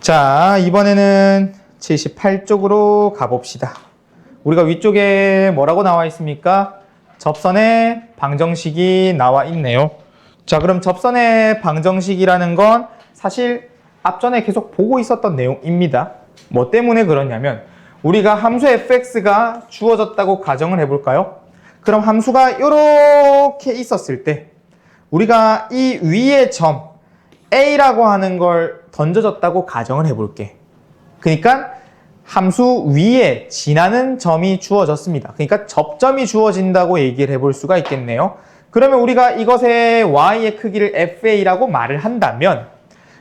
자, 이번에는 78쪽으로 가봅시다. 우리가 위쪽에 뭐라고 나와 있습니까? 접선의 방정식이 나와 있네요. 자, 그럼 접선의 방정식이라는 건 사실 앞전에 계속 보고 있었던 내용입니다. 뭐 때문에 그러냐면 우리가 함수 fx가 주어졌다고 가정을 해볼까요? 그럼 함수가 이렇게 있었을 때 우리가 이 위의 점 a라고 하는 걸 던져졌다고 가정을 해볼게. 그러니까 함수 위에 지나는 점이 주어졌습니다. 그러니까 접점이 주어진다고 얘기를 해볼 수가 있겠네요. 그러면 우리가 이것의 y의 크기를 fa라고 말을 한다면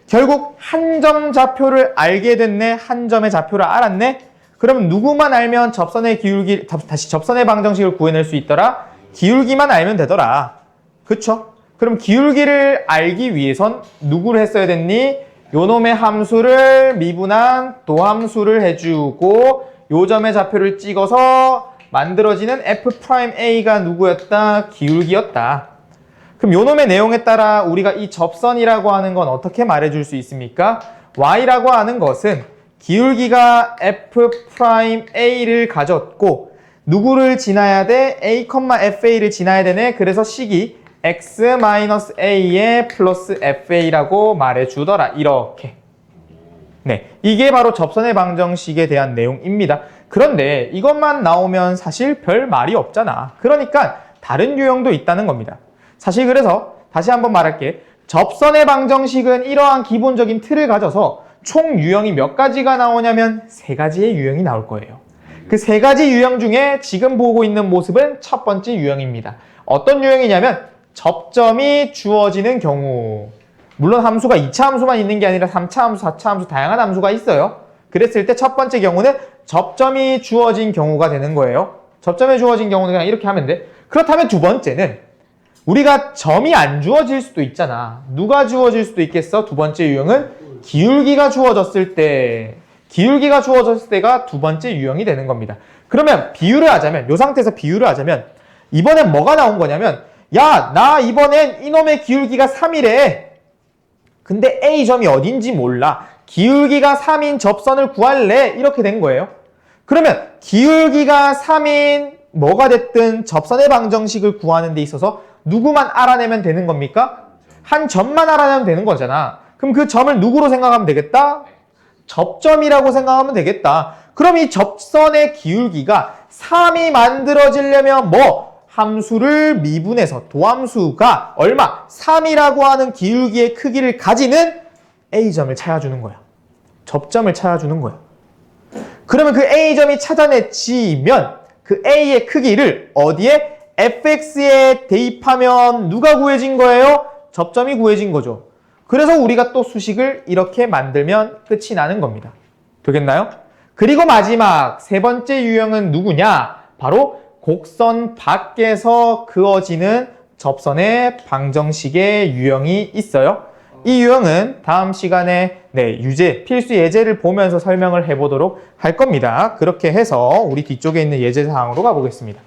결국 한 점 좌표를 알게 됐네, 한 점의 좌표를 알았네. 그러면 누구만 알면 접선의 기울기 다시 접선의 방정식을 구해낼 수 있더라. 기울기만 알면 되더라. 그쵸? 그럼 기울기를 알기 위해선 누구를 했어야 됐니? 요놈의 함수를 미분한 도함수를 해주고 요 점의 좌표를 찍어서 만들어지는 f'a가 누구였다? 기울기였다. 그럼 요놈의 내용에 따라 우리가 이 접선이라고 하는 건 어떻게 말해줄 수 있습니까? y라고 하는 것은 기울기가 f'a를 가졌고 누구를 지나야 돼? a, fa를 지나야 되네. 그래서 식이 x-a의 플러스 fa라고 말해주더라. 이렇게. 네, 이게 바로 접선의 방정식에 대한 내용입니다. 그런데 이것만 나오면 사실 별 말이 없잖아. 그러니까 다른 유형도 있다는 겁니다. 사실 그래서 다시 한번 말할게. 접선의 방정식은 이러한 기본적인 틀을 가져서 총 유형이 몇 가지가 나오냐면 세 가지의 유형이 나올 거예요. 그 세 가지 유형 중에 지금 보고 있는 모습은 첫 번째 유형입니다. 어떤 유형이냐면 접점이 주어지는 경우. 물론 함수가 2차 함수만 있는 게 아니라 3차 함수, 4차 함수 다양한 함수가 있어요. 그랬을 때 첫 번째 경우는 접점이 주어진 경우가 되는 거예요. 접점이 주어진 경우는 그냥 이렇게 하면 돼. 그렇다면 두 번째는 우리가 점이 안 주어질 수도 있잖아. 누가 주어질 수도 있겠어? 두 번째 유형은 기울기가 주어졌을 때, 기울기가 주어졌을 때가 두 번째 유형이 되는 겁니다. 그러면 비유를 하자면, 이 상태에서 비유를 하자면, 이번엔 뭐가 나온 거냐면, 야, 나 이번엔 이놈의 기울기가 3이래. 근데 A점이 어딘지 몰라. 기울기가 3인 접선을 구할래. 이렇게 된 거예요. 그러면 기울기가 3인 뭐가 됐든 접선의 방정식을 구하는 데 있어서 누구만 알아내면 되는 겁니까? 한 점만 알아내면 되는 거잖아. 그럼 그 점을 누구로 생각하면 되겠다? 접점이라고 생각하면 되겠다. 그럼 이 접선의 기울기가 3이 만들어지려면 뭐? 함수를 미분해서 도함수가 얼마? 3이라고 하는 기울기의 크기를 가지는 A점을 찾아주는 거야. 접점을 찾아주는 거야. 그러면 그 A점이 찾아내지면 그 A의 크기를 어디에? fx에 대입하면 누가 구해진 거예요? 접점이 구해진 거죠. 그래서 우리가 또 수식을 이렇게 만들면 끝이 나는 겁니다. 되겠나요? 그리고 마지막 세 번째 유형은 누구냐? 바로 곡선 밖에서 그어지는 접선의 방정식의 유형이 있어요. 이 유형은 다음 시간에 네, 유제, 필수 예제를 보면서 설명을 해보도록 할 겁니다. 그렇게 해서 우리 뒤쪽에 있는 예제 사항으로 가보겠습니다.